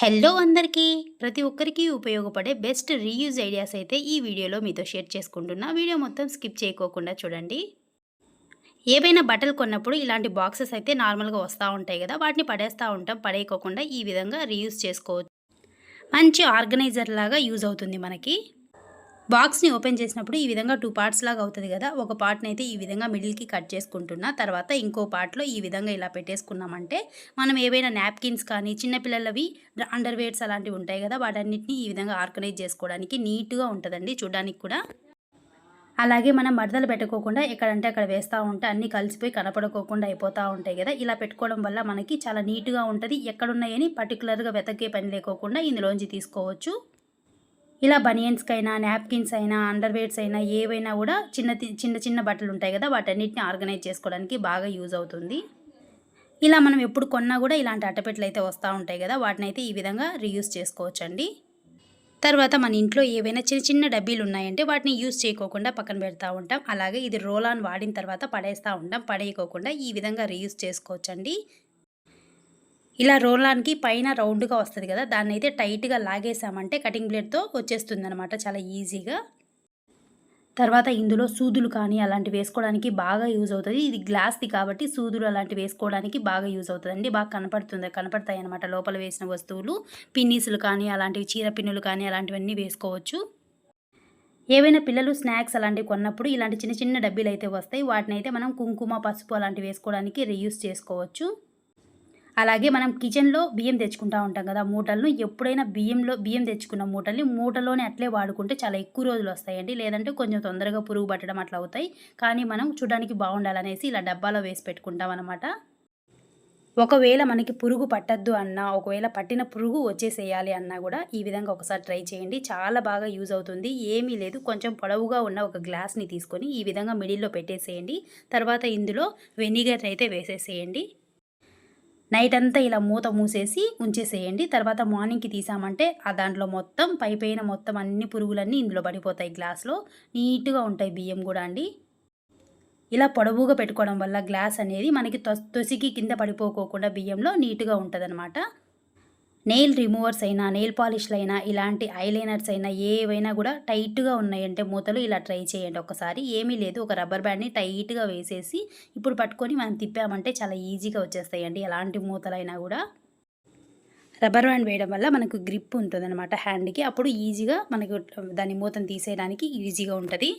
Hello అందరికీ. ప్రతి ఒక్కరికి ఉపయోగపడే బెస్ట్ రీయూజ్ ఐడియాస్ అయితే ఈ వీడియోలో మీతో షేర్ చేసుకుంటున్నా. వీడియో మొత్తం స్కిప్ చేయకోకుండా చూడండి. ఏవైనా బట్టలు కొన్నప్పుడు ఇలాంటి బాక్సెస్ అయితే నార్మల్గా వస్తూ ఉంటాయి కదా వాటిని పడేస్తూ ఉంటాం. పడేయకోకుండా ఈ విధంగా రీయూజ్ చేసుకోవచ్చు. మంచి ఆర్గనైజర్ లాగా యూజ్ అవుతుంది మనకి. బాక్స్ని ఓపెన్ చేసినప్పుడు ఈ విధంగా టూ పార్ట్స్ లాగా అవుతుంది కదా. ఒక పార్ట్ని అయితే ఈ విధంగా మిడిల్కి కట్ చేసుకుంటున్నా తర్వాత ఇంకో పార్ట్లో ఈ విధంగా ఇలా పెట్టేసుకున్నామంటే మనం ఏవైనా నాప్కిన్స్ కానీ చిన్నపిల్లలవి అండర్వేర్స్ అలాంటివి ఉంటాయి కదా. వాటన్నిటిని ఈ విధంగా ఆర్గనైజ్ చేసుకోవడానికి నీట్గా ఉంటుందండి చూడడానికి కూడా. అలాగే మనం మడతలు పెట్టుకోకుండా ఎక్కడంటే అక్కడ వేస్తూ ఉంటే అన్నీ కలిసిపోయి కనపడుకోకుండా అయిపోతూ ఉంటాయి కదా. ఇలా పెట్టుకోవడం వల్ల మనకి చాలా నీట్గా ఉంటుంది. ఎక్కడున్నాయని పర్టికులర్గా వెతకే పని లేకోకుండా ఇందులోంచి తీసుకోవచ్చు. ఇలా బనియన్స్కి అయినా నాప్కిన్స్ అయినా అండర్వేర్స్ అయినా ఏవైనా కూడా చిన్న చిన్న చిన్న బట్టలు ఉంటాయి కదా వాటన్నిటిని ఆర్గనైజ్ చేసుకోవడానికి బాగా యూజ్ అవుతుంది. ఇలా మనం ఎప్పుడు కొన్నా కూడా ఇలాంటి అట్టపెట్టలు అయితే వస్తూ ఉంటాయి కదా వాటిని అయితే ఈ విధంగా రీయూజ్ చేసుకోవచ్చండి. తర్వాత మన ఇంట్లో ఏవైనా చిన్న చిన్న డబ్బీలు ఉన్నాయంటే వాటిని యూజ్ చేయకోకుండా పక్కన పెడతా ఉంటాం. అలాగే ఇది రోల్ ఆన్ వాడిన తర్వాత పడేస్తూ ఉంటాం. పడేయకోకుండా ఈ విధంగా రీయూజ్ చేసుకోవచ్చండి. ఇలా రోలాన్కి పైన రౌండ్గా వస్తుంది కదా దాన్ని అయితే టైట్గా లాగేసామంటే కటింగ్ బ్లేడ్తో వచ్చేస్తుంది అనమాట చాలా ఈజీగా. తర్వాత ఇందులో సూదులు కానీ అలాంటివి వేసుకోవడానికి బాగా యూజ్ అవుతుంది. ఇది గ్లాస్ది కాబట్టి సూదులు అలాంటివి వేసుకోవడానికి బాగా యూజ్ అవుతుందండి. బాగా కనపడుతుంది కనపడతాయి అనమాట లోపల వేసిన వస్తువులు. పిన్నీసులు కానీ అలాంటివి చీర పిన్నులు కానీ అలాంటివన్నీ వేసుకోవచ్చు. ఏవైనా పిల్లలు స్నాక్స్ అలాంటివి కొన్నప్పుడు ఇలాంటి చిన్న చిన్న డబ్బీలు అయితే వస్తాయి. వాటిని అయితే మనం కుంకుమ పసుపు అలాంటివి వేసుకోవడానికి రీయూస్ చేసుకోవచ్చు. అలాగే మనం కిచెన్లో బియ్యం తెచ్చుకుంటా ఉంటాం కదా మూటలను ఎప్పుడైనా బియ్యంలో బియ్యం తెచ్చుకున్న మూటల్ని మూటలోనే అట్లే వాడుకుంటే చాలా ఎక్కువ రోజులు వస్తాయండి. లేదంటే కొంచెం తొందరగా పురుగు పట్టడం అట్లా అవుతాయి. కానీ మనం చూడడానికి బాగుండాలనేసి ఇలా డబ్బాలో వేసి పెట్టుకుంటాం అనమాట ఒకవేళ మనకి పురుగు పట్టద్దు అన్నా ఒకవేళ పట్టిన పురుగు వచ్చేసేయాలి అన్నా కూడా ఈ విధంగా ఒకసారి ట్రై చేయండి. చాలా బాగా యూజ్ అవుతుంది. ఏమీ లేదు. కొంచెం పొడవుగా ఉన్న ఒక గ్లాస్ని తీసుకొని ఈ విధంగా మిడిల్లో పెట్టేసేయండి. తర్వాత ఇందులో వెనిగర్ అయితే వేసేసేయండి. నైట్ అంతా ఇలా మూత మూసేసి ఉంచేసేయండి. తర్వాత మార్నింగ్కి తీసామంటే ఆ దాంట్లో మొత్తం పైపైన మొత్తం అన్ని పురుగులన్నీ ఇందులో పడిపోతాయి గ్లాస్లో. నీట్గా ఉంటాయి బియ్యం కూడా అండి. ఇలా పొడవుగా పెట్టుకోవడం వల్ల గ్లాస్ అనేది మనకి తొ- తొసికి కింద పడిపోకోకుండా బియ్యంలో నీట్గా ఉంటుందన్నమాట. నెయిల్ రిమూవర్స్ అయినా నెయిల్ పాలిష్లు అయినా ఇలాంటి ఐలైనర్స్ అయినా ఏవైనా కూడా టైట్గా ఉన్నాయంటే మూతలు ఇలా ట్రై చేయండి ఒకసారి. ఏమీ లేదు. ఒక రబ్బర్ బ్యాండ్ని టైట్గా వేసేసి ఇప్పుడు పట్టుకొని మనం తిప్పామంటే చాలా ఈజీగా వచ్చేస్తాయండి ఎలాంటి మూతలైనా కూడా. రబ్బర్ బ్యాండ్ వేయడం వల్ల మనకు గ్రిప్ ఉంటుంది అనమాట హ్యాండ్కి. అప్పుడు ఈజీగా మనకు దాని మూతను తీసేయడానికి ఈజీగా ఉంటుంది.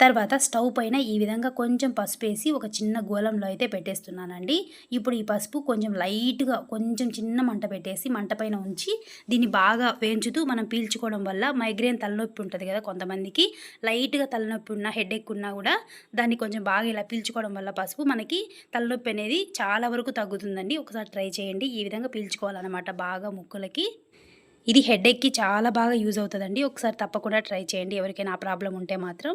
తర్వాత స్టవ్ పైన ఈ విధంగా కొంచెం పసుపు వేసి ఒక చిన్న గోళంలో అయితే పెట్టేస్తున్నానండి. ఇప్పుడు ఈ పసుపు కొంచెం లైట్గా కొంచెం చిన్న మంట పెట్టేసి మంట పైన ఉంచి దీన్ని బాగా వేయించుతూ మనం పీల్చుకోవడం వల్ల మైగ్రేన్ తలనొప్పి ఉంటుంది కదా కొంతమందికి. లైట్గా తలనొప్పి ఉన్న హెడేక్ ఉన్నా కూడా దాన్ని కొంచెం బాగా ఇలా పీల్చుకోవడం వల్ల పసుపు మనకి తలనొప్పి అనేది చాలా వరకు తగ్గుతుందండి. ఒకసారి ట్రై చేయండి. ఈ విధంగా పీల్చుకోవాలన్నమాట బాగా ముక్కులకి. ఇది హెడేక్కి చాలా బాగా యూజ్ అవుతుందండి. ఒకసారి తప్పకుండా ట్రై చేయండి. ఎవరికైనా ఆ ప్రాబ్లం ఉంటే మాత్రం.